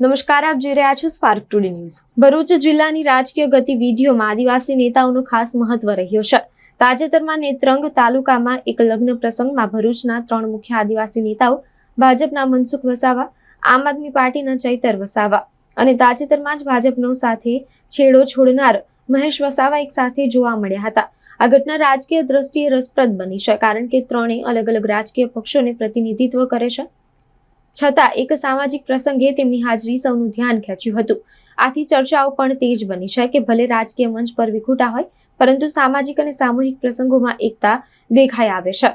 નમસ્કાર, આપ જોઈ રહ્યા છો સ્પાર્ક ટુડે ન્યૂઝ ભરૂચ જિલ્લાની રાજકીય ગતિવિધિઓમાં આદિવાસી નેતાઓનું ખાસ મહત્વ રહ્યો છે. તાજેતરમાં નેત્રંગ તાલુકામાં એક લગ્ન પ્રસંગમાં ભરૂચના ત્રણ મુખ્ય આદિવાસી નેતાઓ ભાજપના મનસુખ વસાવા, આમ આદમી પાર્ટીના ચૈતર વસાવા અને તાજેતરમાં જ ભાજપનો સાથે છેડો છોડનાર મહેશ વસાવા એક સાથે જોવા મળ્યા હતા. આ ઘટના રાજકીય દ્રષ્ટિએ રસપ્રદ બની છે, કારણ કે ત્રણેય અલગ અલગ રાજકીય પક્ષોને પ્રતિનિધિત્વ કરે છે છતાં એક સામાજિક પ્રસંગે તેમની હાજરી સૌનું ધ્યાન ખેંચ્યું હતું. આથી ચર્ચાઓ પણ તેજ બની છે કે ભલે રાજકીય મંચ પર વિખૂટા હોય, પરંતુ સામાજિક અને સામૂહિક પ્રસંગોમાં એકતા દેખાઈ આવે છે.